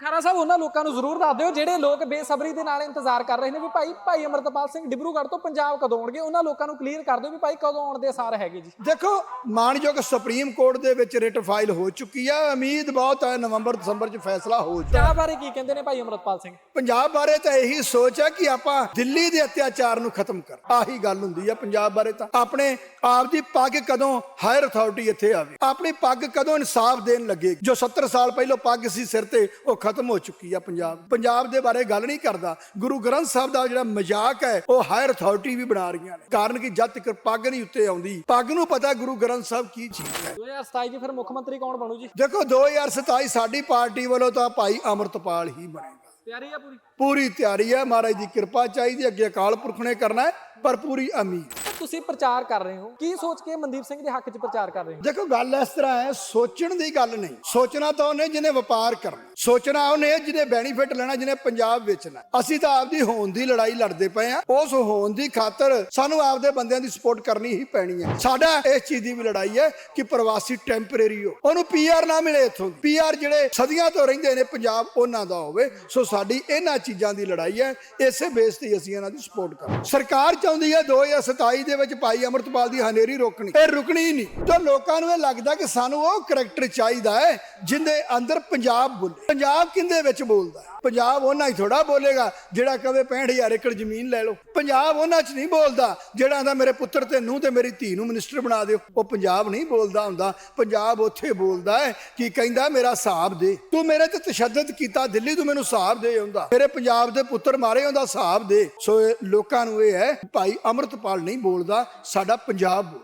ਖਾਰਾ ਸਾਹਿਬ ਉਹਨਾਂ ਲੋਕਾਂ ਨੂੰ ਜ਼ਰੂਰ ਦੱਸ ਦਿਓ ਜਿਹੜੇ ਲੋਕ ਬੇਸਬਰੀ ਦੇ ਨਾਲ ਇੰਤਜ਼ਾਰ ਕਰ ਰਹੇ ਨੇ ਵੀ ਭਾਈ ਭਾਈ ਅਮਰਤਪਾਲ ਸਿੰਘ ਡਿਬਰੂਗੜ੍ਹ ਤੋਂ ਪੰਜਾਬ ਕਦੋਂ ਆਉਣਗੇ? ਉਹਨਾਂ ਲੋਕਾਂ ਨੂੰ ਕਲੀਅਰ ਕਰ ਦਿਓ ਵੀ ਭਾਈ ਕਦੋਂ ਆਉਣ ਦੇ ਅਸਾਰ ਹੈਗੇ ਜੀ। ਦੇਖੋ ਮਾਨਯੋਗ ਸੁਪਰੀਮ ਕੋਰਟ ਦੇ ਵਿੱਚ ਰਿਟ ਫਾਈਲ ਹੋ ਚੁੱਕੀ ਹੈ ਉਮੀਦ ਬਹੁਤ ਹੈ ਨਵੰਬਰ ਦਸੰਬਰ 'ਚ ਫੈਸਲਾ ਹੋ ਜਾਏ ਪੰਜਾਬ ਬਾਰੇ ਕੀ ਕਹਿੰਦੇ ਨੇ ਭਾਈ ਅਮਰਤਪਾਲ ਸਿੰਘ? ਪੰਜਾਬ ਬਾਰੇ ਤਾਂ ਇਹੀ ਸੋਚ ਹੈ ਕਿ ਆਪਾਂ ਦਿੱਲੀ ਦੇ ਅਤਿਆਚਾਰ ਨੂੰ ਖਤਮ ਕਰ। ਆਹੀ ਗੱਲ ਹੁੰਦੀ ਹੈ ਪੰਜਾਬ ਬਾਰੇ ਤਾਂ। ਆਪਣੇ ਆਪ ਦੀ ਪੱਗ ਕਦੋਂ ਹਾਇਰ ਅਥਾਰਟੀ ਇੱਥੇ ਆਵੇ? ਆਪਣੀ ਪੱਗ ਕਦੋਂ ਇਨਸਾਫ ਦੇਣ ਲੱਗੇ? ਜੋ 70 ਸਾਲ ਪਹਿਲਾਂ ਪੱਗ ਸੀ ਸਿਰ ਤੇ ਉਹ ਖਤਮ ਹੋ ਚੁੱਕੀ ਆ ਪੰਜਾਬ। ਪੰਜਾਬ ਦੇ ਬਾਰੇ ਗੱਲ ਨਹੀਂ ਕਰਦਾ। ਗੁਰੂ ਗ੍ਰੰਥ ਸਾਹਿਬ ਦਾ ਜਿਹੜਾ ਮਜ਼ਾਕ ਹੈ ਉਹ ਹਾਇਰ ਅਥਾਰਟੀ ਵੀ ਬਣਾ ਰਹੀਆਂ ਨੇ। ਕਾਰਨ ਕਿ ਜਦ ਤੱਕ ਪੱਗ ਨਹੀਂ ਉੱਤੇ ਆਉਂਦੀ ਪੱਗ ਨੂੰ ਪਤਾ ਗੁਰੂ ਗ੍ਰੰਥ ਸਾਹਿਬ ਕੀ ਚੀਜ਼ ਹੈ। 2027 ਜੀ ਫਿਰ ਮੁੱਖ ਮੰਤਰੀ ਕੌਣ ਬਣੂ ਜੀ? ਦੇਖੋ 2027 ਸਾਡੀ ਪਾਰਟੀ ਵੱਲੋਂ ਤਾਂ ਭਾਈ ਅਮਰਤਪਾਲ ਹੀ ਬਣੇਗਾ। ਤਿਆਰੀ ਆ ਪੂਰੀ? ਪੂਰੀ ਤਿਆਰੀ ਹੈ। ਮਹਾਰਾਜ ਦੀ ਕਿਰਪਾ ਚਾਹੀਦੀ ਅੱਗੇ ਅਕਾਲ ਪੁਰਖ ਨੇ ਕਰਨਾ ਹੈ ਪਰ ਪੂਰੀ ਉਮੀਦ ਤੁਸੀਂ ਪ੍ਰਚਾਰ ਕਰ ਰਹੇ ਹੋ? ਕੀ ਸੋਚ ਕੇ ਮਨਦੀਪ ਸਿੰਘ ਦੇ ਹੱਕ 'ਚ ਪ੍ਰਚਾਰ ਕਰ ਰਹੇ ਹੋ? ਦੇਖੋ, ਗੱਲ ਇਸ ਤਰ੍ਹਾਂ ਹੈ, ਸੋਚਣ ਦੀ ਗੱਲ ਨਹੀਂ। ਸੋਚਣਾ ਤਾਂ ਉਹਨੇ ਜਿਹਨੇ ਵਪਾਰ ਕਰਨਾ। ਸੋਚਣਾ ਉਹਨੇ ਜਿਹਨੇ ਬੈਨੀਫਿਟ ਲੈਣਾ, ਜਿਹਨੇ ਪੰਜਾਬ ਵੇਚਣਾ। ਅਸੀਂ ਤਾਂ ਆਪਦੀ ਹੋਣ ਦੀ ਲੜਾਈ ਲੜਦੇ ਪਏ ਆ ਉਸ ਹੋਣ ਦੀ ਖਾਤਰ ਸਾਨੂੰ ਆਪਦੇ ਬੰਦਿਆਂ ਦੀ ਸਪੋਰਟ ਕਰਨੀ ਹੀ ਪੈਣੀ ਹੈ। ਸਾਡਾ ਇਸ ਚੀਜ਼ ਦੀ ਵੀ ਲੜਾਈ ਹੈ ਕਿ ਪ੍ਰਵਾਸੀ ਟੈਂਪਰੇਰੀ ਹੋ। ਉਹਨੂੰ ਪੀਆਰ ਨਾ ਮਿਲੇ ਇੱਥੋਂ ਪੀਆਰ ਜਿਹੜੇ ਸਦੀਆਂ ਤੋਂ ਰਹਿੰਦੇ ਨੇ, ਪੰਜਾਬ ਉਹਨਾਂ ਦਾ ਹੋਵੇ। ਸੋ ਸਾਡੀ ਇਹਨਾਂ ਚੀਜ਼ਾਂ ਦੀ ਲੜਾਈ ਹੈ। ਇਸੇ ਬੇਸ ਤੇ ਅਸੀਂ ਇਹਨਾਂ ਦੀ ਸਪੋਰਟ ਕਰਾਂਗੇ। ਸਰਕਾਰ ਚਾਹੁੰਦੀ ਹੈ 2027 ਦੇ ਵਿੱਚ ਭਾਈ ਅਮਰਤਪਾਲ ਦੀ ਹਨੇਰੀ ਰੋਕਣੀ। ਇਹ ਰੁਕਣੀ ਹੀ ਨਹੀਂ। ਤਾਂ ਲੋਕਾਂ ਨੂੰ ਇਹ ਲੱਗਦਾ ਕਿ ਸਾਨੂੰ ਉਹ ਕਰੈਕਟਰ ਚਾਹੀਦਾ ਹੈ, ਜਿੰਦੇ ਅੰਦਰ ਪੰਜਾਬ ਬੋਲੇ। ਪੰਜਾਬ ਕਿੰਦੇ ਵਿੱਚ ਬੋਲਦਾ ਪੰਜਾਬ ਉਹਨਾਂ ਹੀ ਥੋੜਾ ਬੋਲੇਗਾ, ਜਿਹੜਾ ਕਵੇ 65000 ਏਕੜ ਜ਼ਮੀਨ ਲੈ ਲਓ। ਪੰਜਾਬ ਉਹਨਾਂ 'ਚ ਨਹੀਂ ਬੋਲਦਾ, ਜਿਹੜਾ ਆਂਦਾ ਮੇਰੇ ਪੁੱਤਰ ਤੇ ਨੂੰਹ ਤੇ ਮੇਰੀ ਧੀ ਨੂੰ ਮਿਨਿਸਟਰ ਬਣਾ ਦਿਓ। ਉਹ ਪੰਜਾਬ ਨਹੀਂ ਬੋਲਦਾ ਹੁੰਦਾ। ਪੰਜਾਬ ਉੱਥੇ ਬੋਲਦਾ ਹੈ ਕਿ ਕਹਿੰਦਾ ਮੇਰਾ ਹਿਸਾਬ ਦੇ। ਤੂੰ ਮੇਰੇ ਤੇ ਤਸ਼ੱਦਦ ਕੀਤਾ, ਦਿੱਲੀ ਤੂੰ ਮੈਨੂੰ ਹਿਸਾਬ ਦੇ ਹੁੰਦਾ ਮੇਰੇ ਪੰਜਾਬ ਦੇ ਪੁੱਤਰ ਮਾਰੇ ਉਹਦਾ ਹਿਸਾਬ ਦੇ। ਸੋ ਲੋਕਾਂ ਨੂੰ ਇਹ ਹੈ, ਭਾਈ ਅਮਰਤਪਾਲ ਨਹੀਂ ਬੋਲਦਾ, ਸਾਡਾ ਪੰਜਾਬ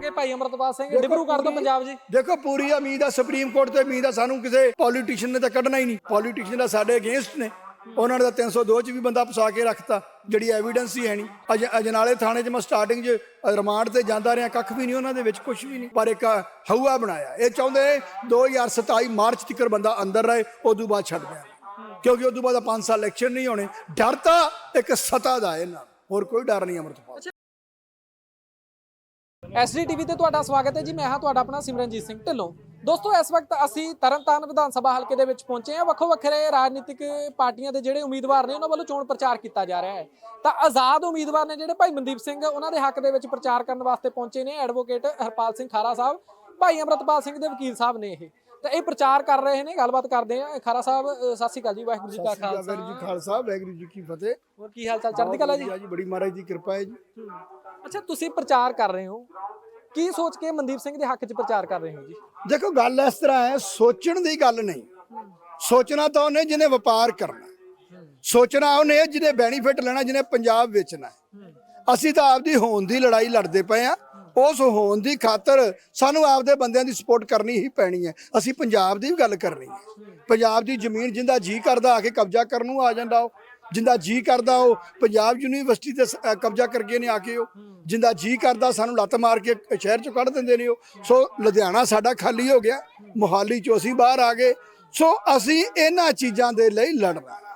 ਹੋਣਗੇ ਭਾਈ ਅਮਰਤਪਾਲ ਸਿੰਘ ਡਿਬਰੂਗੜ੍ਹ ਤੋਂ ਪੰਜਾਬ ਜੀ। ਦੇਖੋ ਪੂਰੀ ਉਮੀਦ ਆ ਸੁਪਰੀਮ ਕੋਰਟ ਤੇ ਉਮੀਦ ਆ ਸਾਨੂੰ ਕਿਸੇ ਪੋਲੀਟੀਸ਼ੀਅਨ ਨੇ ਤਾਂ ਕੱਢਣਾ ਹੀ ਨਹੀਂ। ਪੋਲੀਟੀਸ਼ੀਅਨ ਦਾ ਸਾਡੇ ਅਗੇਂਸਟ ਨੇ। ਉਹਨਾਂ ਨੇ ਤਾਂ 302 ਚ ਵੀ ਬੰਦਾ ਫਸਾ ਕੇ ਰੱਖਤਾ ਜਿਹੜੀ ਐਵੀਡੈਂਸ ਹੀ ਹੈ ਨਹੀਂ। ਅਜ ਅਜਨਾਲੇ ਥਾਣੇ 'ਚ ਮੈਂ ਸਟਾਰਟਿੰਗ 'ਚ ਰਿਮਾਂਡ ਤੇ ਜਾਂਦਾ ਰਿਹਾ ਕੱਖ ਵੀ ਨਹੀਂ ਉਹਨਾਂ ਦੇ ਵਿੱਚ ਕੁਝ ਵੀ ਨਹੀਂ। ਪਰ ਇੱਕ ਹਊਆ ਬਣਾਇਆ। ਇਹ ਚਾਹੁੰਦੇ 2027 ਮਾਰਚ ਤੱਕ ਬੰਦਾ ਅੰਦਰ ਰਹੇ ਉਦੋਂ ਬਾਅਦ ਛੱਡ ਦਿਆਂ। ਕਿਉਂਕਿ ਉਦੋਂ ਬਾਅਦ 5 ਸਾਲ ਇਲੈਕਸ਼ਨ ਨਹੀਂ ਹੋਣੇ। ਡਰ ਤਾਂ ਇੱਕ ਸਤਾ ਦਾ ਇਹਨਾਂ ਹੋਰ ਕੋਈ ਡਰ ਨਹੀਂ ਅਮਰਤਪਾਲ। ਐਸਡੀਟੀਵੀ ਤੇ ਤੁਹਾਡਾ ਸਵਾਗਤ ਹੈ ਜੀ। ਮੈਂ ਹਾਂ ਤੁਹਾਡਾ ਆਪਣਾ ਸਿਮਰਨਜੀਤ ਸਿੰਘ ਢਿੱਲੋਂ। ਦੋਸਤੋ, ਇਸ ਵਕਤ ਅਸੀਂ ਤਰਨਤਾਰਨ ਵਿਧਾਨ ਸਭਾ ਹਲਕੇ ਦੇ ਵਿੱਚ ਪਹੁੰਚੇ ਹਾਂ। ਵੱਖੋ ਵੱਖਰੇ ਰਾਜਨੀਤਿਕ ਪਾਰਟੀਆਂ ਦੇ ਜਿਹੜੇ ਉਮੀਦਵਾਰ ਨੇ, ਉਹਨਾਂ ਵੱਲੋਂ ਚੋਣ ਪ੍ਰਚਾਰ ਕੀਤਾ ਜਾ ਰਿਹਾ ਹੈ। ਤਾਂ ਆਜ਼ਾਦ ਉਮੀਦਵਾਰ ਨੇ ਜਿਹੜੇ ਭਾਈ ਮਨਦੀਪ ਸਿੰਘ, ਉਹਨਾਂ ਦੇ ਹੱਕ ਦੇ ਵਿੱਚ ਪ੍ਰਚਾਰ ਕਰਨ ਵਾਸਤੇ ਪਹੁੰਚੇ ਨੇ। ਐਡਵੋਕੇਟ ਹਰਪਾਲ ਸਿੰਘ ਖਾਰਾ ਸਾਹਿਬ, ਭਾਈ ਅਮਰਤਪਾਲ ਸਿੰਘ ਦੇ ਵਕੀਲ ਸਾਹਿਬ ਨੇ ਇਹ। ਤਾਂ ਇਹ ਪ੍ਰਚਾਰ ਕਰ ਰਹੇ ਨੇ ਗੱਲਬਾਤ ਕਰਦੇ ਆ। ਖਾਰਾ ਸਾਹਿਬ ਅ, ਸਤਿ ਸ਼੍ਰੀ ਅਕਾਲ ਜੀ ਵਾਹਿਗੁਰੂ ਜੀ ਕਾ ਖਾਲਸਾ। ਵਾਹਿਗੁਰੂ ਜੀ ਖਾਲਸਾ ਵਾਹਿਗੁਰੂ ਜੀ ਕੀ ਫਤਿਹ। ਹੋਰ ਕੀ ਹਾਲ ਚਾਲ ਚੜ੍ਹਦੀ ਕਲਾ ਜੀ? ਜੀ ਬੜੀ ਮਹਾਰਾਜ ਦੀ ਕਿਰਪਾ ਹੈ ਜੀ। ਅੱਛਾ ਤੁਸੀਂ ਪ੍ਰਚਾਰ ਕਰ ਰਹੇ ਹੋ। ਕੀ ਸੋਚ ਕੇ ਮਨਦੀਪ ਸਿੰਘ ਦੇ ਹੱਕ 'ਚ ਪ੍ਰਚਾਰ ਕਰ ਰਹੇ ਹੋ ਜੀ? ਦੇਖੋ ਗੱਲ ਇਸ ਤਰ੍ਹਾਂ ਹੈ ਸੋਚਣ ਦੀ ਗੱਲ ਨਹੀਂ। ਸੋਚਣਾ ਤਾਂ ਉਹਨੇ ਜਿਹਨੇ ਵਪਾਰ ਕਰਨਾ ਸੋਚਣਾ ਉਹਨੇ ਜਿਹਨੇ ਬੈਨੀਫਿਟ ਲੈਣਾ ਜਿਹਨੇ ਪੰਜਾਬ ਵੇਚਣਾ ਹੈ। ਅਸੀਂ ਤਾਂ ਆਪਦੀ ਹੋਣ ਦੀ ਲੜਾਈ ਲੜਦੇ ਪਏ ਆ ਉਸ ਹੋਣ ਦੀ ਖਾਤਰ ਸਾਨੂੰ ਆਪਦੇ ਬੰਦਿਆਂ ਦੀ ਸਪੋਰਟ ਕਰਨੀ ਹੀ ਪੈਣੀ ਹੈ। ਅਸੀਂ ਪੰਜਾਬ ਦੀ ਵੀ ਗੱਲ ਕਰਨੀ ਹੈ। ਪੰਜਾਬ ਦੀ ਜ਼ਮੀਨ ਜਿੰਦਾ ਜੀ ਕਰਦਾ ਆ ਕੇ ਕਬਜ਼ਾ ਕਰਨ ਨੂੰ ਆ ਜਾਂਦਾ ਉਹ। ਜਿੰਦਾ ਜੀ ਕਰਦਾ ਉਹ, ਪੰਜਾਬ ਯੂਨੀਵਰਸਿਟੀ ਤੇ ਸ- ਕਬਜ਼ਾ ਕਰਕੇ ਨੇ ਆ ਕੇ ਉਹ। ਜਿੰਦਾ ਜੀ ਕਰਦਾ ਸਾਨੂੰ ਲੱਤ ਮਾਰ ਕੇ ਸ਼ਹਿਰ ਚੋਂ ਕੱਢ ਦਿੰਦੇ ਨੇ ਉਹ। ਸੋ ਲੁਧਿਆਣਾ ਸਾਡਾ ਖਾਲੀ ਹੋ ਗਿਆ। ਮੁਹਾਲੀ ਚੋਂ ਅਸੀਂ ਬਾਹਰ ਆ ਗਏ। ਸੋ ਅਸੀਂ ਇਹਨਾਂ ਚੀਜ਼ਾਂ ਦੇ ਲਈ ਲੜਨਾ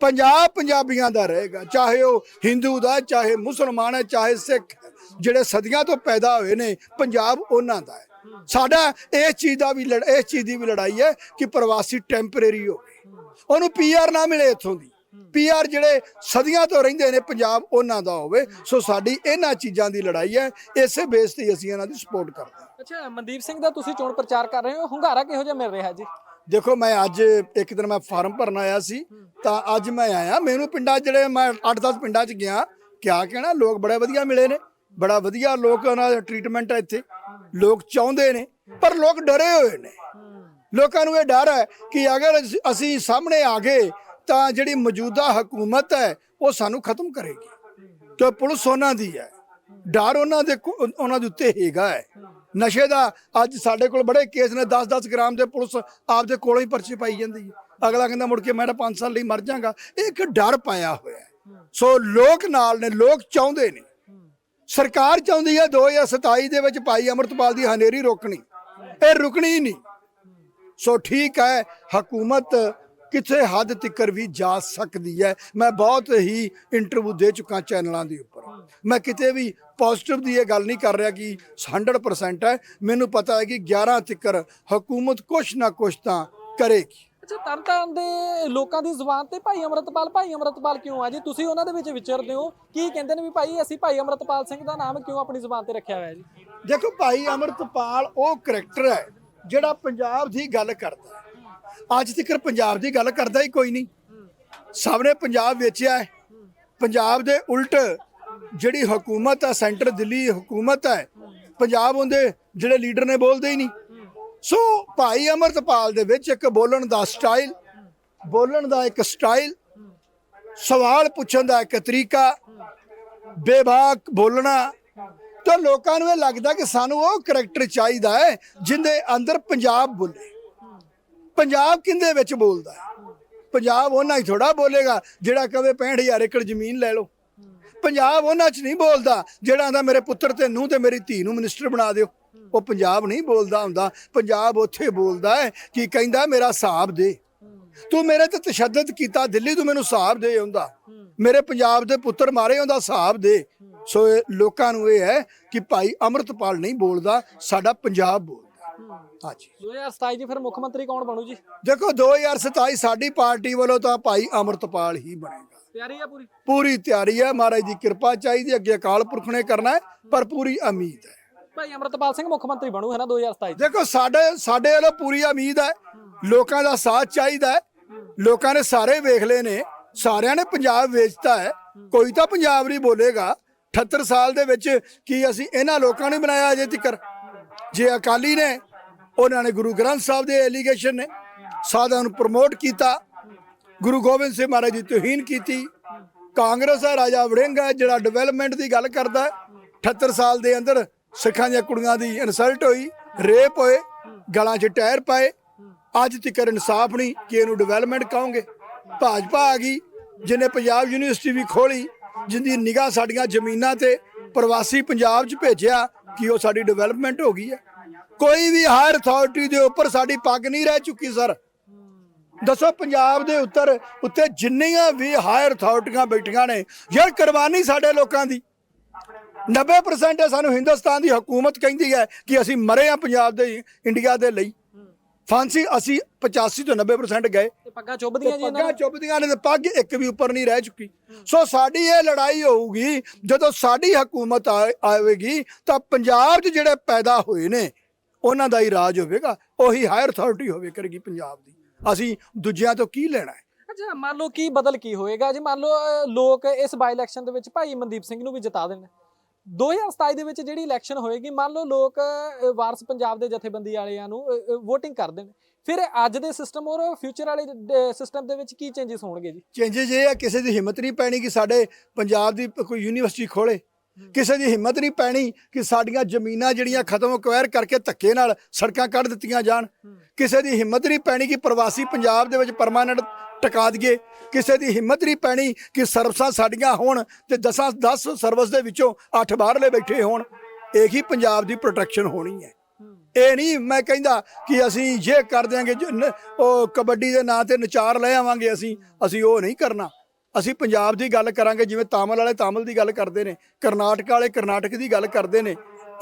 ਪੰਜਾਬ ਪੰਜਾਬੀਆਂ ਦਾ ਰਹੇਗਾ, ਚਾਹੇ ਉਹ ਹਿੰਦੂ ਦਾ, ਚਾਹੇ ਮੁਸਲਮਾਨ ਹੈ, ਚਾਹੇ ਸਿੱਖ ਹੈ। ਜਿਹੜੇ ਸਦੀਆਂ ਤੋਂ ਪੈਦਾ ਹੋਏ ਨੇ, ਪੰਜਾਬ ਉਹਨਾਂ ਦਾ ਹੈ। ਸਾਡਾ ਇਸ ਚੀਜ਼ ਦਾ ਵੀ ਲੜ- ਇਸ ਚੀਜ਼ ਦੀ ਵੀ ਲੜਾਈ ਹੈ ਕਿ ਪ੍ਰਵਾਸੀ ਟੈਂਪਰੇਰੀ ਹੋਵੇ ਉਹਨੂੰ ਪੀਆਰ ਨਾ ਮਿਲੇ ਇੱਥੋਂ ਦੀ। ਪੀਆਰ ਜਿਹੜੇ ਸਦੀਆਂ ਤੋਂ ਰਹਿੰਦੇ ਨੇ, ਪੰਜਾਬ ਉਹਨਾਂ ਦਾ ਹੋਵੇ। ਸੋ ਸਾਡੀ ਇਹਨਾਂ ਚੀਜ਼ਾਂ ਦੀ ਲੜਾਈ ਹੈ। ਇਸੇ ਬੇਸ ਤੇ ਅਸੀਂ ਇਹਨਾਂ ਦੀ ਸਪੋਰਟ ਕਰਦੇ ਹਾਂ। ਅੱਛਾ, ਮਨਦੀਪ ਸਿੰਘ ਦਾ ਤੁਸੀਂ ਚੋਣ ਪ੍ਰਚਾਰ ਕਰ ਰਹੇ ਹੋ। ਹੁੰਗਾਰਾ ਕਿਹੋ ਜਿਹਾ ਮਿਲ ਰਿਹਾ ਜੀ? ਦੇਖੋ, ਮੈਂ ਅੱਜ ਇੱਕ ਦਿਨ ਮੈਂ ਫਾਰਮ ਭਰਨ ਆਇਆ ਸੀ, ਤਾਂ ਅੱਜ ਮੈਂ ਆਇਆ। ਮੈਨੂੰ ਪਿੰਡਾਂ 'ਚ ਜਿਹੜੇ ਮੈਂ 8-10 ਪਿੰਡਾਂ 'ਚ ਗਿਆ, ਕਿਆ ਕਹਿਣਾ, ਲੋਕ ਬੜੇ ਵਧੀਆ ਮਿਲੇ ਨੇ, ਬੜਾ ਵਧੀਆ ਲੋਕ ਉਹਨਾਂ ਦਾ ਟ੍ਰੀਟਮੈਂਟ ਹੈ ਇੱਥੇ। ਲੋਕ ਚਾਹੁੰਦੇ ਨੇ, ਪਰ ਲੋਕ ਡਰੇ ਹੋਏ ਨੇ। ਲੋਕਾਂ ਨੂੰ ਇਹ ਡਰ ਹੈ ਕਿ ਅਗਰ ਅਸੀਂ- ਸਾਹਮਣੇ ਆ ਗਏ, ਤਾਂ ਜਿਹੜੀ ਮੌਜੂਦਾ ਹਕੂਮਤ ਹੈ, ਉਹ ਸਾਨੂੰ ਖਤਮ ਕਰੇਗੀ। ਤੇ ਪੁਲਿਸ ਉਹਨਾਂ ਦੀ ਹੈ। ਡਰ ਉਹਨਾਂ ਦੇ ਕੋ- ਉਹਨਾਂ ਦੇ ਉੱਤੇ ਹੈਗਾ ਹੈ। ਨਸ਼ੇ ਦਾ ਅੱਜ ਸਾਡੇ ਕੋਲ ਬੜੇ ਕੇਸ ਨੇ 10-10 ਗ੍ਰਾਮ ਦੇ ਪੁਲਿਸ ਆਪਦੇ ਕੋਲੋਂ ਹੀ ਪਰਚੀ ਪਾਈ ਜਾਂਦੀ ਹੈ। ਅਗਲਾ ਕਹਿੰਦਾ ਮੁੜ ਕੇ ਮੈਂ ਤਾਂ 5 ਸਾਲ ਲਈ ਮਰ ਜਾਗਾ ਇਹ ਇੱਕ ਡਰ ਪਾਇਆ ਹੋਇਆ ਸੋ ਲੋਕ ਨਾਲ ਨੇ, ਲੋਕ ਚਾਹੁੰਦੇ ਨੇ। ਸਰਕਾਰ ਚਾਹੁੰਦੀ ਹੈ 2027 ਦੇ ਵਿੱਚ ਭਾਈ ਅਮਰਤਪਾਲ ਦੀ ਹਨੇਰੀ ਰੋਕਣੀ। ਇਹ ਰੁਕਣੀ ਨਹੀਂ। ਸੋ ਠੀਕ ਹੈ, ਹਕੂਮਤ ਕਿਥੇ ਹੱਦ ਤੱਕ ਵੀ ਜਾ ਸਕਦੀ ਹੈ। ਮੈਂ ਬਹੁਤ ਹੀ ਇੰਟਰਵਿਊ ਦੇ ਚੁੱਕਾ ਚੈਨਲਾਂ ਦੇ ਉੱਪਰ। ਮੈਂ ਕਿਤੇ ਵੀ ਪੋਜ਼ਿਟਿਵ ਦੀ ਇਹ ਗੱਲ ਨਹੀਂ ਕਰ ਰਿਹਾ ਕਿ 100% ਹੈ। ਮੈਨੂੰ ਪਤਾ ਹੈ ਕਿ 11 ਤੱਕ ਹਕੂਮਤ ਕੁਛ ਨਾ ਕੁਛ ਤਾਂ ਕਰੇਗੀ। ਅੱਛਾ ਤਰਨਤਾਰਨ ਦੇ ਲੋਕਾਂ ਦੀ ਜ਼ੁਬਾਨ ਤੇ ਭਾਈ ਅਮਰਤਪਾਲ ਭਾਈ ਅਮਰਤਪਾਲ ਕਿਉਂ ਆ ਜੀ? ਤੁਸੀਂ ਉਹਨਾਂ ਦੇ ਵਿੱਚ ਵਿਚਰਦੇ ਹੋ। ਕੀ ਕਹਿੰਦੇ ਨੇ ਵੀ ਭਾਈ ਅਸੀਂ ਭਾਈ ਅਮਰਤਪਾਲ ਸਿੰਘ ਦਾ ਨਾਮ ਕਿਉਂ ਆਪਣੀ ਜ਼ੁਬਾਨ ਤੇ ਰੱਖਿਆ ਹੋਇਆ ਜੀ? ਦੇਖੋ ਭਾਈ ਅਮਰਤਪਾਲ ਉਹ ਕਰੈਕਟਰ ਹੈ ਜਿਹੜਾ ਪੰਜਾਬ ਦੀ ਗੱਲ ਕਰਦਾ। ਅੱਜ ਤੱਕ ਪੰਜਾਬ ਦੀ ਗੱਲ ਕਰਦਾ ਹੀ ਕੋਈ ਨਹੀਂ। ਸਭ ਨੇ ਪੰਜਾਬ ਵੇਚਿਆ ਹੈ। ਪੰਜਾਬ ਦੇ ਉਲਟ ਜਿਹੜੀ ਹਕੂਮਤ ਹੈ ਸੈਂਟਰ ਦਿੱਲੀ ਹਕੂਮਤ ਹੈ ਪੰਜਾਬ ਉਹਦੇ ਜਿਹੜੇ ਲੀਡਰ ਨੇ ਬੋਲਦੇ ਹੀ ਨਹੀਂ। ਸੋ ਭਾਈ ਅਮਰਤਪਾਲ ਦੇ ਵਿੱਚ ਇੱਕ ਬੋਲਣ ਦਾ ਸਟਾਈਲ, ਬੋਲਣ ਦਾ ਇੱਕ ਸਟਾਈਲ, ਸਵਾਲ ਪੁੱਛਣ ਦਾ ਇੱਕ ਤਰੀਕਾ, ਬੇਬਾਕ ਬੋਲਣਾ, ਤਾਂ ਲੋਕਾਂ ਨੂੰ ਇਹ ਲੱਗਦਾ ਕਿ ਸਾਨੂੰ ਉਹ ਕਰੈਕਟਰ ਚਾਹੀਦਾ ਹੈ ਜਿੰਦੇ ਅੰਦਰ ਪੰਜਾਬ ਬੋਲੇ। ਪੰਜਾਬ ਕਿੰਦੇ ਵਿੱਚ ਬੋਲਦਾ ਹੈ? ਪੰਜਾਬ ਉਹਨਾਂ ਹੀ ਥੋੜਾ ਬੋਲੇਗਾ, ਜਿਹੜਾ ਕਵੇ 65000 ਏਕੜ ਜ਼ਮੀਨ ਲੈ ਲਓ। ਪੰਜਾਬ ਉਹਨਾਂ 'ਚ ਨਹੀਂ ਬੋਲਦਾ। ਜਿਹੜਾ ਆਂਦਾ ਮੇਰੇ ਪੁੱਤਰ ਤੇ ਨੂੰਹ ਤੇ ਮੇਰੀ ਧੀ ਨੂੰ ਮਿਨਿਸਟਰ ਬਣਾ ਦਿਓ। ਉਹ ਪੰਜਾਬ ਨਹੀਂ ਬੋਲਦਾ ਹੁੰਦਾ। ਪੰਜਾਬ ਉੱਥੇ ਬੋਲਦਾ ਹੈ ਕਿ ਕਹਿੰਦਾ ਮੇਰਾ ਹਿਸਾਬ ਦੇ। ਤੂੰ ਮੇਰੇ ਤੇ ਤਸ਼ੱਦਦ ਕੀਤਾ। ਦਿੱਲੀ ਤੂੰ ਮੈਨੂੰ ਹਿਸਾਬ ਦੇ ਹੁੰਦਾ। ਮੇਰੇ ਪੰਜਾਬ ਦੇ ਪੁੱਤਰ ਮਾਰੇ ਉਹਦਾ ਹਿਸਾਬ ਦੇ। ਸੋ ਲੋਕਾਂ ਨੂੰ ਇਹ ਹੈ ਕਿ ਭਾਈ ਅਮਰਤਪਾਲ ਨਹੀਂ ਬੋਲਦਾ ਸਾਡਾ ਪੰਜਾਬ ਬੋਲਦਾ। ਹਾਂਜੀ। 2027 ਜੀ ਫਿਰ ਮੁੱਖ ਮੰਤਰੀ ਕੌਣ ਬਣੂ ਜੀ? ਦੇਖੋ 2027 ਸਾਡੀ ਪਾਰਟੀ ਵੱਲੋਂ ਤਾਂ ਭਾਈ ਅਮਰਤਪਾਲ ਹੀ ਬਣੇਗਾ ਤਿਆਰੀ ਆ ਪੂਰੀ? ਪੂਰੀ ਤਿਆਰੀ ਹੈ ਮਹਾਰਾਜ ਦੀ ਕਿਰਪਾ ਚਾਹੀਦੀ ਅੱਗੇ ਅਕਾਲ ਪੁਰਖ ਨੇ ਕਰਨਾ ਹੈ ਪਰ ਪੂਰੀ ਉਮੀਦ ਹੈ। ਭਾਈ ਅਮਰਤਪਾਲ ਸਿੰਘ ਮੁੱਖ ਮੰਤਰੀ ਬਣੂ ਹੈ ਨਾ 2027 ਚ? ਦੇਖੋ ਸਾਡੇ ਸਾਡੇ ਵੱਲੋਂ ਪੂਰੀ ਉਮੀਦ ਹੈ ਲੋਕਾਂ ਦਾ ਸਾਥ ਚਾਹੀਦਾ ਹੈ ਲੋਕਾਂ ਨੇ ਸਾਰੇ ਵੇਖ ਲਏ ਨੇ ਸਾਰਿਆਂ ਨੇ ਪੰਜਾਬ ਵੇਚਤਾ ਹੈ ਕੋਈ ਤਾਂ ਪੰਜਾਬ ਨਹੀਂ ਬੋਲੇਗਾ। 78 ਸਾਲ ਦੇ ਵਿੱਚ ਕੀ ਅਸੀਂ ਇਹਨਾਂ ਲੋਕਾਂ ਨੇ ਬਣਾਇਆ ਅਜੇ ਤੱਕ ਜੇ ਅਕਾਲੀ ਨੇ ਉਹਨਾਂ ਨੇ ਗੁਰੂ ਗ੍ਰੰਥ ਸਾਹਿਬ ਦੇ ਐਲੀਗੇਸ਼ਨ ਨੇ ਸਾਧਾਂ ਨੂੰ ਪ੍ਰਮੋਟ ਕੀਤਾ ਗੁਰੂ ਗੋਬਿੰਦ ਸਿੰਘ ਮਹਾਰਾਜ ਦੀ ਤੋਹੀਨ ਕੀਤੀ। ਕਾਂਗਰਸ ਦਾ ਰਾਜਾ ਵੜਿੰਗ ਹੈ, ਜਿਹੜਾ ਡਿਵੈਲਪਮੈਂਟ ਦੀ ਗੱਲ ਕਰਦਾ ਹੈ। 78 ਸਾਲ ਦੇ ਅੰਦਰ ਸਿੱਖਾਂ ਦੀਆਂ ਕੁੜੀਆਂ ਦੀ ਇਨਸਲਟ ਹੋਈ ਰੇਪ ਹੋਏ, ਗਲਾਂ 'ਚ ਟਾਇਰ ਪਾਏ। ਅੱਜ ਤੱਕ ਇਨਸਾਫ ਨਹੀਂ ਕਿ ਇਹਨੂੰ ਡਿਵੈਲਪਮੈਂਟ ਕਹੋਗੇ। ਭਾਜਪਾ ਆ ਗਈ, ਜਿਹਨੇ ਪੰਜਾਬ ਯੂਨੀਵਰਸਿਟੀ ਵੀ ਖੋਲੀ ਜਿੰਦੀ ਨਿਗਾਹ ਸਾਡੀਆਂ ਜ਼ਮੀਨਾਂ ਤੇ ਪ੍ਰਵਾਸੀ ਪੰਜਾਬ 'ਚ ਭੇਜਿਆ ਕਿ ਉਹ ਸਾਡੀ ਡਿਵੈਲਪਮੈਂਟ ਹੋ ਗਈ ਹੈ। ਕੋਈ ਵੀ ਹਾਇਰ ਅਥਾਰਟੀ ਦੇ ਉੱਪਰ ਸਾਡੀ ਪੱਗ ਨਹੀਂ ਰਹਿ ਚੁੱਕੀ, ਸਰ। ਦੱਸੋ ਪੰਜਾਬ ਦੇ ਉੱਤਰ ਉੱਤੇ ਜਿੰਨੀਆਂ ਵੀ ਹਾਇਰ ਅਥਾਰਟੀਆਂ ਬੈਠੀਆਂ ਨੇ ਯਾਰ ਕੁਰਬਾਨੀ ਸਾਡੇ ਲੋਕਾਂ ਦੀ। 90% ਸਾਨੂੰ ਹਿੰਦੁਸਤਾਨ ਦੀ ਹਕੂਮਤ ਕਹਿੰਦੀ ਹੈ ਕਿ ਅਸੀਂ ਮਰੇ ਆ ਪੰਜਾਬ ਦੇ ਇੰਡੀਆ ਦੇ ਲਈ। ਫਾਂਸੀ ਅਸੀਂ 85 ਤੋਂ 90% ਗਏ। ਤੇ ਪੱਗਾਂ ਚੁੱਭਦੀਆਂ ਜੀ ਪੱਗਾਂ ਚੁੱਭਦੀਆਂ ਨੇ ਤੇ ਪੱਗ ਇੱਕ ਵੀ ਉੱਪਰ ਨਹੀਂ ਰਹਿ ਚੁੱਕੀ। ਸੋ ਸਾਡੀ ਇਹ ਲੜਾਈ ਹੋਊਗੀ ਜਦੋਂ ਸਾਡੀ ਹਕੂਮਤ ਆਵੇਗੀ ਤਾਂ ਪੰਜਾਬ 'ਚ ਜਿਹੜੇ ਪੈਦਾ ਹੋਏ ਨੇ ਉਹਨਾਂ ਦਾ ਹੀ ਰਾਜ ਹੋਵੇਗਾ ਉਹੀ ਹਾਇਰ ਅਥਾਰਟੀ ਹੋਵੇ ਕਰੇਗੀ ਪੰਜਾਬ ਦੀ। ਅਸੀਂ ਦੂਜਿਆਂ ਤੋਂ ਕੀ ਲੈਣਾ ਹੈ? ਅੱਛਾ ਮੰਨ ਲਓ ਕੀ ਬਦਲ ਕੀ ਹੋਏਗਾ? ਜੀ ਮੰਨ ਲਓ ਅਹ, ਲੋਕ ਇਸ ਬਾਈ ਇਲੈਕਸ਼ਨ ਦੇ ਵਿੱਚ ਭਾਈ ਮਨਦੀਪ ਸਿੰਘ ਨੂੰ ਵੀ ਜਿਤਾ ਦੇਣ। 2027 ਦੇ ਵਿੱਚ ਜਿਹੜੀ ਇਲੈਕਸ਼ਨ ਹੋਏਗੀ ਮੰਨ ਲਓ ਲੋਕ ਅਹ, ਵਾਰਸ ਪੰਜਾਬ ਦੇ ਜਥੇਬੰਦੀ ਵਾਲਿਆਂ ਨੂੰ VOTING ਕਰ ਦੇਣ। ਫਿਰ ਅੱਜ ਦੇ ਸਿਸਟਮ ਔਰ ਫਿਊਚਰ ਵਾਲੇ ਸਿਸਟਮ ਦੇ ਵਿੱਚ ਕੀ ਚੇਂਜਸ ਹੋਣਗੇ ਜੀ? ਚੇਂਜਸ ਇਹ ਆ ਕਿਸੇ ਦੀ ਹਿੰਮਤ ਨਹੀਂ ਪੈਣੀ ਕਿ ਸਾਡੇ ਪੰਜਾਬ ਦੀ ਕੋਈ ਯੂਨੀਵਰਸਿਟੀ ਖੋਲੇ। ਕਿਸੇ ਦੀ ਹਿੰਮਤ ਨਹੀਂ ਪੈਣੀ ਕਿ ਸਾਡੀਆਂ ਜ਼ਮੀਨਾਂ ਜਿਹੜੀਆਂ ਖਤਮ ਅਕਵਾਇਰ ਕਰਕੇ ਧੱਕੇ ਨਾਲ ਸੜਕਾਂ ਕੱਢ ਦਿੱਤੀਆਂ ਜਾਣ। ਕਿਸੇ ਦੀ ਹਿੰਮਤ ਨਹੀਂ ਪੈਣੀ ਕਿ ਪ੍ਰਵਾਸੀ ਪੰਜਾਬ ਦੇ ਵਿੱਚ ਪਰਮਾਨੈਂਟ ਟਿਕਾ ਦਈਏ। ਕਿਸੇ ਦੀ ਹਿੰਮਤ ਨਹੀਂ ਪੈਣੀ ਕਿ ਸਰਵਿਸਾਂ ਸਾਡੀਆਂ ਹੋਣ ਤੇ 10 10 ਸਰਵਿਸ ਦੇ ਵਿੱਚੋਂ 8 ਬਾਹਰਲੇ ਬੈਠੇ ਹੋਣ। ਇਹੀ ਪੰਜਾਬ ਦੀ ਪ੍ਰੋਟੈਕਸ਼ਨ ਹੋਣੀ ਹੈ। ਇਹ ਨਹੀਂ ਮੈਂ ਕਹਿੰਦਾ ਕਿ ਅਸੀਂ ਜੇ ਕਰ ਦਿਆਂਗੇ ਉਹ ਕਬੱਡੀ ਦੇ ਨਾਂ ਤੇ ਨਚਾਰ ਲੈ ਆਵਾਂਗੇ ਅਸੀਂ ਅਸੀਂ ਉਹ ਨਹੀਂ ਕਰਨਾ। ਅਸੀਂ ਪੰਜਾਬ ਦੀ ਗੱਲ ਕਰਾਂਗੇ ਜਿਵੇਂ ਤਾਮਿਲ ਵਾਲੇ ਤਾਮਿਲ ਦੀ ਗੱਲ ਕਰਦੇ ਨੇ ਕਰਨਾਟਕ ਵਾਲੇ ਕਰਨਾਟਕ ਦੀ ਗੱਲ ਕਰਦੇ ਨੇ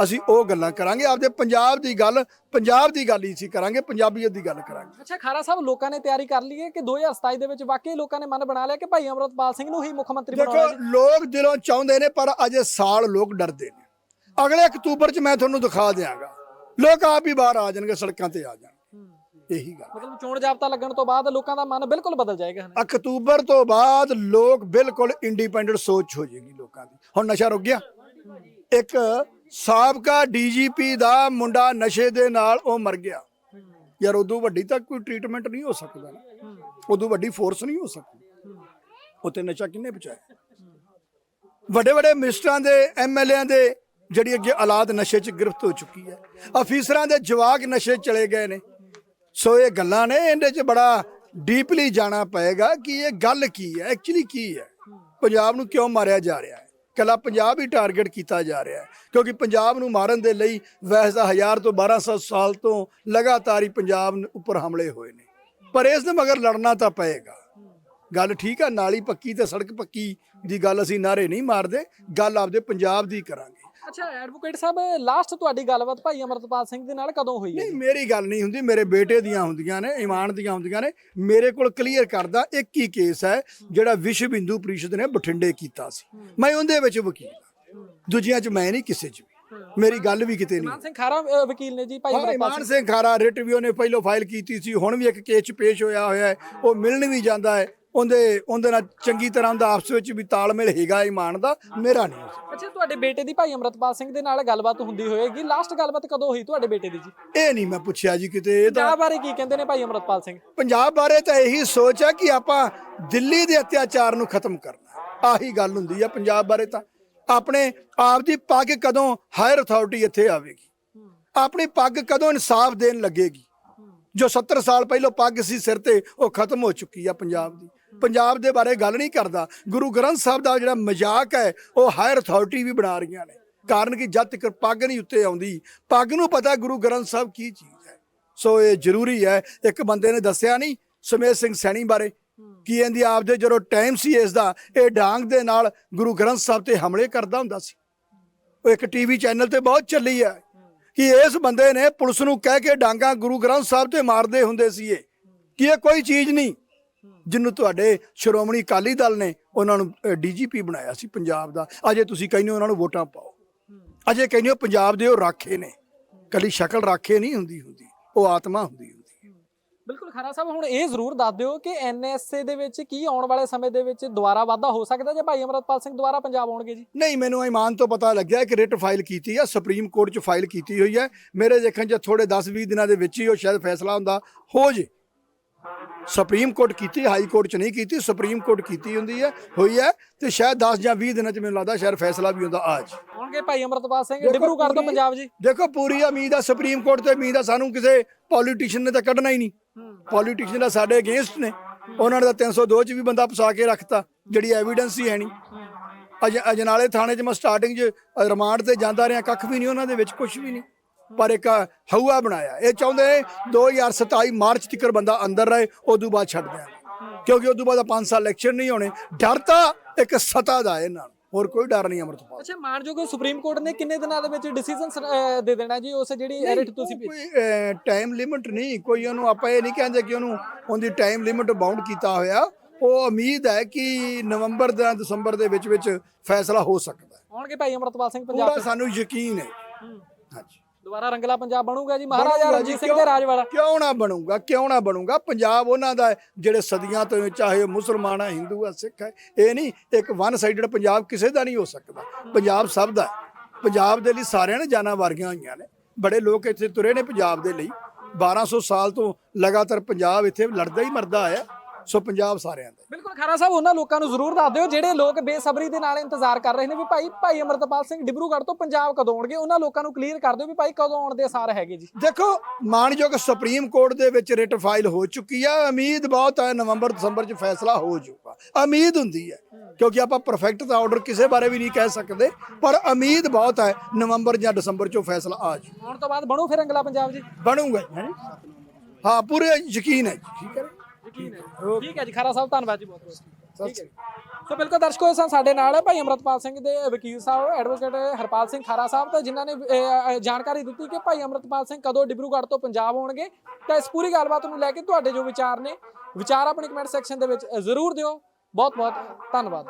ਅਸੀਂ ਉਹ ਗੱਲਾਂ ਕਰਾਂਗੇ ਆਪਦੇ ਪੰਜਾਬ ਦੀ ਗੱਲ ਪੰਜਾਬ ਦੀ ਗੱਲ ਹੀ ਅਸੀਂ ਕਰਾਂਗੇ ਪੰਜਾਬੀਅਤ ਦੀ ਗੱਲ ਕਰਾਂਗੇ। ਅੱਛਾ ਖਾਰਾ ਸਾਹਿਬ ਲੋਕਾਂ ਨੇ ਤਿਆਰੀ ਕਰ ਲਈ ਹੈ ਕਿ 2027 ਦੇ ਵਿੱਚ ਵਾਕਈ ਲੋਕਾਂ ਨੇ ਮਨ ਬਣਾ ਲਿਆ ਕਿ ਭਾਈ ਅਮਰਤਪਾਲ ਸਿੰਘ ਨੂੰ ਹੀ ਮੁੱਖ ਮੰਤਰੀ ਬਣਾਉਣਾ ਦੇਖੋ ਲੋਕ ਦਿਲੋਂ ਚਾਹੁੰਦੇ ਨੇ ਪਰ ਅਜੇ ਸਾਲ ਲੋਕ ਡਰਦੇ ਨੇ। ਅਗਲੇ ਅਕਤੂਬਰ 'ਚ ਮੈਂ ਤੁਹਾਨੂੰ ਦਿਖਾ ਦਿਆਂਗਾ। ਲੋਕ ਆਪ ਹੀ ਬਾਹਰ ਆ ਜਾਣਗੇ ਸੜਕਾਂ ਤੇ ਆ ਜਾਣਗੇ ਇਹੀ ਗੱਲ। ਮਤਲਬ ਚੋਣ ਜਾਬਤਾ ਲੱਗਣ ਤੋਂ ਬਾਅਦ ਲੋਕਾਂ ਦਾ ਮਨ ਬਿਲਕੁਲ ਬਦਲ ਜਾਏਗਾ ਹਨਾ। ਅਕਤੂਬਰ ਤੋਂ ਬਾਅਦ ਲੋਕ ਬਿਲਕੁਲ ਇੰਡੀਪੈਂਡੈਂਟ ਸੋਚ ਹੋ ਜਾਏਗੀ ਲੋਕਾਂ ਦੀ। ਹੁਣ ਨਸ਼ਾ ਰੁਕ ਗਿਆ। ਇੱਕ ਸਾਬਕਾ ਡੀਜੀਪੀ ਦਾ ਮੁੰਡਾ ਨਸ਼ੇ ਦੇ ਨਾਲ ਉਹ ਮਰ ਗਿਆ। ਯਾਰ ਉਦੋਂ ਵੱਡੀ ਤਾਂ ਕੋਈ ਟ੍ਰੀਟਮੈਂਟ ਨਹੀਂ ਹੋ ਸਕਦਾ ਨਾ। ਉਦੋਂ ਵੱਡੀ ਫੋਰਸ ਨਹੀਂ ਹੋ ਸਕਦੀ। ਉਤੇ ਨਸ਼ਾ ਕਿੰਨੇ ਬਚਾਇਆ ਵੱਡੇ ਵੱਡੇ ਮਿਨਿਸਟਰਾਂ ਦੇ ਐਮਐਲਏਆਂ ਦੇ ਜਿਹੜੀ ਅੱਗੇ ਔਲਾਦ ਨਸ਼ੇ 'ਚ ਗ੍ਰਿਫਤ ਹੋ ਚੁੱਕੀ ਹੈ। ਅਫੀਸਰਾਂ ਦੇ ਜਵਾਕ ਨਸ਼ੇ ਚਲੇ ਗਏ ਨੇ। ਸੋ ਇਹ ਗੱਲਾਂ ਨੇ, ਇਹਦੇ 'ਚ ਬੜਾ ਡੀਪਲੀ ਜਾਣਾ ਪਏਗਾ ਕਿ ਇਹ ਗੱਲ ਕੀ ਹੈ ਐਕਚੁਅਲੀ ਕੀ ਹੈ। ਪੰਜਾਬ ਨੂੰ ਕਿਉਂ ਮਾਰਿਆ ਜਾ ਰਿਹਾ ਹੈ? ਕੱਲਾ ਪੰਜਾਬ ਹੀ ਟਾਰਗੇਟ ਕੀਤਾ ਜਾ ਰਿਹਾ ਹੈ, ਕਿਉਂਕਿ ਪੰਜਾਬ ਨੂੰ ਮਾਰਨ ਦੇ ਲਈ ਵੈਸੇ ਤਾਂ 1000 ਤੋਂ 1200 ਸਾਲ ਤੋਂ ਲਗਾਤਾਰ ਹੀ ਪੰਜਾਬ ਉੱਪਰ ਹਮਲੇ ਹੋਏ ਨੇ। ਪਰ ਇਸ ਦੇ ਮਗਰ ਲੜਨਾ ਤਾਂ ਪਏਗਾ। ਗੱਲ ਠੀਕ ਆ, ਨਾਲੀ ਪੱਕੀ ਤੇ ਸੜਕ ਪੱਕੀ ਦੀ ਗੱਲ ਅਸੀਂ ਨਾਰੇ ਨਹੀਂ ਮਾਰਦੇ, ਗੱਲ ਆਪਦੇ ਪੰਜਾਬ ਦੀ ਕਰਾਂਗੇ। ਅੱਛਾ ਐਡਵੋਕੇਟ ਸਾਹਿਬ ਲਾਸਟ ਤੁਹਾਡੀ ਗੱਲਬਾਤ ਭਾਈ ਅਮਰਤਪਾਲ ਸਿੰਘ ਦੇ ਨਾਲ ਕਦੋਂ ਹੋਈ ਹੈ ਨਹੀਂ ਮੇਰੀ ਗੱਲ ਨਹੀਂ ਹੁੰਦੀ ਮੇਰੇ ਬੇਟੇ ਦੀਆਂ ਹੁੰਦੀਆਂ ਨੇ ਇਮਾਨ ਦੀਆਂ ਹੁੰਦੀਆਂ ਨੇ। ਮੇਰੇ ਕੋਲ ਕਲੀਅਰ ਕਰਦਾ ਇੱਕ ਹੀ ਕੇਸ ਹੈ ਜਿਹੜਾ ਵਿਸ਼ਵ ਹਿੰਦੂ ਪ੍ਰੀਸ਼ਦ ਨੇ ਬਠਿੰਡੇ ਕੀਤਾ ਸੀ। ਮੈਂ ਉਹਦੇ ਵਿੱਚ ਵਕੀਲ ਦੂਜਿਆਂ 'ਚ ਮੈਂ ਨਹੀਂ ਕਿਸੇ 'ਚ ਵੀ। ਮੇਰੀ ਗੱਲ ਵੀ ਕਿਤੇ ਨਹੀਂ ਮਾਨ ਸਿੰਘ ਖਾਰਾ ਵਕੀਲ ਨੇ ਜੀ ਭਾਈ ਇਮਾਨ ਸਿੰਘ। ਸਿੰਘ ਖਾਰਾ ਰਿਟ ਵੀ ਉਹਨੇ ਪਹਿਲਾਂ ਫਾਈਲ ਕੀਤੀ ਸੀ ਹੁਣ ਵੀ ਇੱਕ ਕੇਸ 'ਚ ਪੇਸ਼ ਹੋਇਆ ਹੋਇਆ ਹੈ। ਉਹ ਮਿਲਣ ਵੀ ਜਾਂਦਾ ਹੈ। ਉਹਦੇ ਉਹਦੇ ਨਾਲ ਚੰਗੀ ਤਰ੍ਹਾਂ ਦਾ ਆਪਸ ਵਿੱਚ ਵੀ ਤਾਲਮੇਲ ਹੈਗਾ ਇਮਾਨ ਦਾ ਮੇਰਾ ਨਹੀਂ ਅੱਛਾ ਤੁਹਾਡੇ ਬੇਟੇ ਦੀ ਭਾਈ ਅਮਰਤਪਾਲ ਸਿੰਘ ਦੇ ਨਾਲ ਗੱਲਬਾਤ ਹੁੰਦੀ ਹੋਏਗੀ। ਲਾਸਟ ਗੱਲਬਾਤ ਕਦੋਂ ਹੋਈ ਤੁਹਾਡੇ ਬੇਟੇ ਦੀ ਜੀ? ਇਹ ਨਹੀਂ ਮੈਂ ਪੁੱਛਿਆ ਜੀ ਕਿਤੇ ਇਹ ਤਾਂ ਪੰਜਾਬ ਬਾਰੇ ਕੀ ਕਹਿੰਦੇ ਨੇ ਭਾਈ ਅਮਰਤਪਾਲ ਸਿੰਘ? ਪੰਜਾਬ ਬਾਰੇ ਤਾਂ ਇਹੀ ਸੋਚ ਹੈ ਕਿ ਆਪਾਂ ਦਿੱਲੀ ਦੇ ਅਤਿਆਚਾਰ ਨੂੰ ਖਤਮ ਕਰਨਾ ਆਹੀ ਗੱਲ ਹੁੰਦੀ ਹੈ ਪੰਜਾਬ ਬਾਰੇ ਤਾਂ। ਆਪਣੇ ਆਪ ਦੀ ਪੱਗ ਕਦੋਂ ਹਾਇਰ ਅਥਾਰਟੀ ਇੱਥੇ ਆਵੇਗੀ? ਆਪਣੀ ਪੱਗ ਕਦੋਂ ਇਨਸਾਫ ਦੇਣ ਲੱਗੇਗੀ? ਜੋ 70 ਸਾਲ ਪਹਿਲਾਂ ਪੱਗ ਸੀ ਸਿਰ ਤੇ ਉਹ ਖਤਮ ਹੋ ਚੁੱਕੀ ਆ ਪੰਜਾਬ ਦੀ। ਪੰਜਾਬ ਦੇ ਬਾਰੇ ਗੱਲ ਨਹੀਂ ਕਰਦਾ। ਗੁਰੂ ਗ੍ਰੰਥ ਸਾਹਿਬ ਦਾ ਜਿਹੜਾ ਮਜ਼ਾਕ ਹੈ, ਉਹ ਹਾਇਰ ਅਥਾਰਟੀ ਵੀ ਬਣਾ ਰਹੀਆਂ ਨੇ। ਕਾਰਨ ਕਿ ਜਦ ਤੱਕ ਪੱਗ ਨਹੀਂ ਉੱਤੇ ਆਉਂਦੀ, ਪੱਗ ਨੂੰ ਪਤਾ ਗੁਰੂ ਗ੍ਰੰਥ ਸਾਹਿਬ ਕੀ ਚੀਜ਼ ਹੈ। ਸੋ ਇਹ ਜ਼ਰੂਰੀ ਹੈ, ਇੱਕ ਬੰਦੇ ਨੇ ਦੱਸਿਆ ਨਹੀਂ ਸੁਮੇਧ ਸਿੰਘ ਸੈਣੀ ਬਾਰੇ, ਕੀ ਕਹਿੰਦੀ ਆਪਦੇ ਜਦੋਂ ਟਾਈਮ ਸੀ ਇਸ ਦਾ ਇਹ ਡਾਂਗ ਦੇ ਨਾਲ ਗੁਰੂ ਗ੍ਰੰਥ ਸਾਹਿਬ ਤੇ ਹਮਲੇ ਕਰਦਾ ਹੁੰਦਾ ਸੀ। ਉਹ ਇੱਕ ਟੀਵੀ ਚੈਨਲ ਤੇ ਬਹੁਤ ਚੱਲੀ ਹੈ ਕਿ ਇਸ ਬੰਦੇ ਨੇ ਪੁਲਿਸ ਨੂੰ ਕਹਿ ਕੇ ਡਾਂਗਾ ਗੁਰੂ ਗ੍ਰੰਥ ਸਾਹਿਬ ਤੇ ਮਾਰਦੇ ਹੁੰਦੇ ਸੀ ਇਹ, ਕਿ ਇਹ ਕੋਈ ਚੀਜ਼ ਨਹੀਂ। ਜਿਹਨੂੰ ਤੁਹਾਡੇ ਸ਼੍ਰੋਮਣੀ ਅਕਾਲੀ ਦਲ ਨੇ ਉਹਨਾਂ ਨੂੰ ਡੀਜੀਪੀ ਬਣਾਇਆ ਸੀ ਪੰਜਾਬ ਦਾ। ਅਜੇ ਤੁਸੀਂ ਕਹਿੰਦੇ ਉਹਨਾਂ ਨੂੰ ਵੋਟਾਂ ਪਾਓ। ਅਜੇ ਕਹਿੰਦੇ ਹੋ ਪੰਜਾਬ ਦੇ ਉਹ ਰਾਖੇ ਨੇ। ਕੱਲੀ ਸ਼ਕਲ ਰਾਖੇ ਨਹੀਂ ਹੁੰਦੀ ਹੁੰਦੀ। ਉਹ ਆਤਮਾ ਹੁੰਦੀ ਹੁੰਦੀ ਬਿਲਕੁਲ ਖਰਾ ਸਾਹਿਬ ਹੁਣ ਇਹ ਜ਼ਰੂਰ ਦੱਸ ਦਿਓ ਕਿ ਐਨਐਸਏ ਦੇ ਵਿੱਚ ਕੀ ਆਉਣ ਵਾਲੇ ਸਮੇਂ ਦੇ ਵਿੱਚ ਦੁਬਾਰਾ ਵਾਧਾ ਹੋ ਸਕਦਾ ਜੇ ਭਾਈ ਅਮਰਤਪਾਲ ਸਿੰਘ ਦੁਬਾਰਾ ਪੰਜਾਬ ਆਉਣਗੇ ਜੀ? ਨਹੀਂ ਮੈਨੂੰ ਇਮਾਨ ਤੋਂ ਪਤਾ ਲੱਗਿਆ ਕਿ ਰਿਟ ਫਾਈਲ ਕੀਤੀ ਆ ਸੁਪਰੀਮ ਕੋਰਟ 'ਚ ਫਾਈਲ ਕੀਤੀ ਹੋਈ ਹੈ। ਮੇਰੇ ਦੇਖਣ 'ਚ ਥੋੜੇ 10-20 ਦਿਨਾਂ ਦੇ ਵਿੱਚ ਹੀ ਉਹ ਸ਼ਾਇਦ ਫੈਸਲਾ ਹੁੰਦਾ। ਹੋ ਜੇ ਸੁਪਰੀਮ ਕੋਰਟ ਕੀਤੀ ਹਾਈ ਕੋਰਟ 'ਚ ਨਹੀਂ ਕੀਤੀ ਸੁਪਰੀਮ ਕੋਰਟ ਕੀਤੀ ਹੁੰਦੀ ਹੈ ਹੋਈ ਹੈ ਤੇ ਸ਼ਾਇਦ 10 ਜਾਂ 20 ਦਿਨਾਂ 'ਚ ਮੈਨੂੰ ਲੱਗਦਾ ਸ਼ਾਇਦ ਫੈਸਲਾ ਵੀ ਹੁੰਦਾ ਅੱਜ ਆਉਣਗੇ ਭਾਈ ਅਮਰਤਪਾਲ ਸਿੰਘ ਡਿਬਰੂਗੜ੍ਹ ਤੋਂ ਪੂਰੀ- ਪੰਜਾਬ ਜੀ। ਦੇਖੋ ਪੂਰੀ ਉਮੀਦ ਆ ਸੁਪਰੀਮ ਕੋਰਟ ਤੇ ਉਮੀਦ ਆ ਸਾਨੂੰ ਕਿਸੇ ਪੋਲੀਟੀਸ਼ੀਅਨ ਨੇ ਤਾਂ ਕੱਢਣਾ ਹੀ ਨਹੀਂ। ਪੋਲੀਟੀਸ਼ੀਅਨ ਦਾ ਸਾਡੇ ਅਗੇਂਸਟ ਨੇ। ਉਹਨਾਂ ਨੇ ਤਾਂ 302 ਚ ਵੀ ਬੰਦਾ ਫਸਾ ਕੇ ਰੱਖਤਾ ਜਿਹੜੀ ਐਵੀਡੈਂਸ ਹੀ ਹੈ ਨਹੀਂ। ਅਜ ਅਜਨਾਲੇ ਥਾਣੇ 'ਚ ਮੈਂ ਸਟਾਰਟਿੰਗ 'ਚ ਰਿਮਾਂਡ ਤੇ ਜਾਂਦਾ ਰਿਹਾ ਕੱਖ ਵੀ ਨਹੀਂ ਉਹਨਾਂ ਦੇ ਵਿੱਚ ਕੁਝ ਵੀ ਨਹੀਂ। ਪਰ ਇੱਕ ਹਊਆ ਬਣਾਇਆ। ਇਹ ਚਾਹੁੰਦੇ ਨੇ 2027 ਮਾਰਚ ਤੱਕ ਬੰਦਾ ਅੰਦਰ ਰਹੇ ਉਦੋਂ ਬਾਅਦ ਛੱਡ ਦਿਆਂਗੇ ਕਿਉਂਕਿ ਉਦੋਂ ਬਾਅਦ 5 ਸਾਲ ਇਲੈਕਸ਼ਨ ਨਹੀਂ ਹੋਣੇ। ਡਰ ਤਾਂ ਇੱਕ ਸਤਾ ਦਾ ਇਹਨਾਂ ਨੂੰ। ਹੋਰ ਕੋਈ ਡਰ ਨਹੀਂ ਅਮਰਤਪਾਲ। ਅੱਛਾ ਮਾਨਯੋਗ ਸੁਪਰੀਮ ਕੋਰਟ ਨੇ ਕਿੰਨੇ ਦਿਨਾਂ ਦੇ ਵਿੱਚ ਡਿਸੀਜਨ ਦੇ ਦੇਣਾ ਜੀ? ਉਸ ਜਿਹੜੀ ਰਿਟ ਤੁਸੀਂ? ਕੋਈ ਟਾਈਮ ਲਿਮਿਟ ਨਹੀਂ। ਕੋਈ ਉਹਨੂੰ ਆਪਾਂ ਇਹ ਨਹੀਂ ਕਹਿੰਦੇ ਕਿ ਉਹਨੂੰ ਉਹਦੀ ਟਾਈਮ ਲਿਮਿਟ ਬਾਉਂਡ ਕੀਤਾ ਹੋਇਆ। ਉਹ ਉਮੀਦ ਹੈ ਕਿ ਨਵੰਬਰ ਜਾਂ ਦਸੰਬਰ ਦੇ ਵਿੱਚ ਵਿੱਚ ਫੈਸਲਾ ਹੋ ਸਕਦਾ ਹੈ। ਆਉਣਗੇ ਭਾਈ ਅਮਰਤਪਾਲ ਸਿੰਘ ਪੰਜਾਬ ਪੂਰਾ ਸਾਨੂੰ ਯਕੀਨ ਹੂੰ। ਹਾਂਜੀ। ਦੁਬਾਰਾ ਰੰਗਲਾ ਪੰਜਾਬ ਬਣੂਗਾ ਜੀ ਮਹਾਰਾਜਾ ਬਣੂਗਾ ਰਣਜੀਤ ਸਿੰਘ ਦੇ ਰਾਜ ਵਾਲਾ ਕਿਉਂ ਨਾ ਬਣੂਗਾ ਕਿਉਂ ਨਾ ਬਣੂਗਾ? ਪੰਜਾਬ ਉਹਨਾਂ ਦਾ ਹੈ, ਜਿਹੜੇ ਸਦੀਆਂ ਤੋਂ ਚਾਹੇ ਉਹ ਮੁਸਲਮਾਨ ਹੈ ਹਿੰਦੂ ਹੈ ਸਿੱਖ ਹੈ ਇਹ ਨਹੀਂ ਇੱਕ ਵਨ ਸਾਈਡਡ ਪੰਜਾਬ ਕਿਸੇ ਦਾ ਨਹੀਂ ਹੋ ਸਕਦਾ। ਪੰਜਾਬ ਸਭ ਦਾ ਹੈ। ਪੰਜਾਬ ਦੇ ਲਈ ਸਾਰਿਆਂ ਨੇ ਜਾਨਾਂ ਵਾਰੀਆਂ ਹੋਈਆਂ ਨੇ। ਬੜੇ ਲੋਕ ਇੱਥੇ ਤੁਰੇ ਨੇ ਪੰਜਾਬ ਦੇ ਲਈ। 1200 ਸਾਲ ਤੋਂ ਲਗਾਤਾਰ ਪੰਜਾਬ ਇੱਥੇ ਲੜਦਾ ਹੀ ਮਰਦਾ ਆਇਆ। ਸੋ ਪੰਜਾਬ ਸਾਰਿਆਂ ਦਾ ਹੈ। ਬਿਲਕੁਲ ਖਾਰਾ ਸਾਹਿਬ ਉਹਨਾਂ ਲੋਕਾਂ ਨੂੰ ਜ਼ਰੂਰ ਦੱਸ ਦਿਓ ਜਿਹੜੇ ਲੋਕ ਬੇਸਬਰੀ ਦੇ ਨਾਲ ਇੰਤਜ਼ਾਰ ਕਰ ਰਹੇ ਨੇ ਵੀ ਭਾਈ ਭਾਈ ਅਮਰਤਪਾਲ ਸਿੰਘ ਡਿਬਰੂਗੜ੍ਹ ਤੋਂ ਪੰਜਾਬ ਕਦੋਂ ਆਉਣਗੇ? ਉਹਨਾਂ ਲੋਕਾਂ ਨੂੰ ਕਲੀਅਰ ਕਰ ਦਿਓ ਵੀ ਭਾਈ ਕਦੋਂ ਆਉਣ ਦੇ ਅਸਾਰ ਹੈਗੇ ਜੀ। ਦੇਖੋ ਮਾਨਯੋਗ ਸੁਪਰੀਮ ਕੋਰਟ ਦੇ ਵਿੱਚ ਰਿਟ ਫਾਈਲ ਹੋ ਚੁੱਕੀ ਹੈ ਉਮੀਦ ਬਹੁਤ ਹੈ ਨਵੰਬਰ ਦਸੰਬਰ 'ਚ ਫੈਸਲਾ ਹੋ ਜਾਊਗਾ। ਉਮੀਦ ਹੁੰਦੀ ਹੈ ਕਿਉਂਕਿ ਆਪਾਂ ਪਰਫੈਕਟ ਤਾਂ ਆਰਡਰ ਕਿਸੇ ਬਾਰੇ ਵੀ ਨਹੀਂ ਕਹਿ ਸਕਦੇ ਪਰ ਉਮੀਦ ਬਹੁਤ ਹੈ ਨਵੰਬਰ ਜਾਂ ਦਸੰਬਰ 'ਚੋਂ ਫੈਸਲਾ ਆ ਜਾਊ। ਆਉਣ ਤੋਂ ਬਾਅਦ ਬਣੂ ਫਿਰ ਰੰਗਲਾ ਪੰਜਾਬ ਜੀ? ਬਣੂਗਾ ਹੈਂ? ਪੂਰੇ ਯਕੀਨ ਹੈ ਠੀਕ ਹੈ? ਯਕੀਨ ਹੈ ਠੀਕ ਹੈ ਜੀ ਖਾਰਾ ਸਾਹਿਬ ਧੰਨਵਾਦ ਜੀ ਬਹੁਤ ਬਹੁਤ। ਠੀਕ ਹੈ ਜੀ। ਸੋ ਬਿਲਕੁਲ ਦਰਸ਼ਕੋ ਸਨ ਸਾਡੇ ਨਾਲ ਭਾਈ ਅਮਰਤਪਾਲ ਸਿੰਘ ਦੇ ਵਕੀਲ ਸਾਹਿਬ ਐਡਵੋਕੇਟ ਹਰਪਾਲ ਸਿੰਘ ਖਾਰਾ ਸਾਹਿਬ ਤਾਂ ਜਿਨ੍ਹਾਂ ਨੇ ਜਾਣਕਾਰੀ ਦਿੱਤੀ ਕਿ ਭਾਈ ਅਮਰਤਪਾਲ ਸਿੰਘ ਕਦੋਂ ਡਿਬਰੂਗੜ੍ਹ ਤੋਂ ਪੰਜਾਬ ਆਉਣਗੇ। ਤਾਂ ਇਸ ਪੂਰੀ ਗੱਲਬਾਤ ਨੂੰ ਲੈ ਕੇ ਤੁਹਾਡੇ ਜੋ ਵਿਚਾਰ ਨੇ ਵਿਚਾਰ ਆਪਣੀ ਕਮੈਂਟ ਸੈਕਸ਼ਨ ਦੇ ਵਿੱਚ ਜ਼ਰੂਰ ਦਿਓ। ਬਹੁਤ ਬਹੁਤ ਧੰਨਵਾਦ।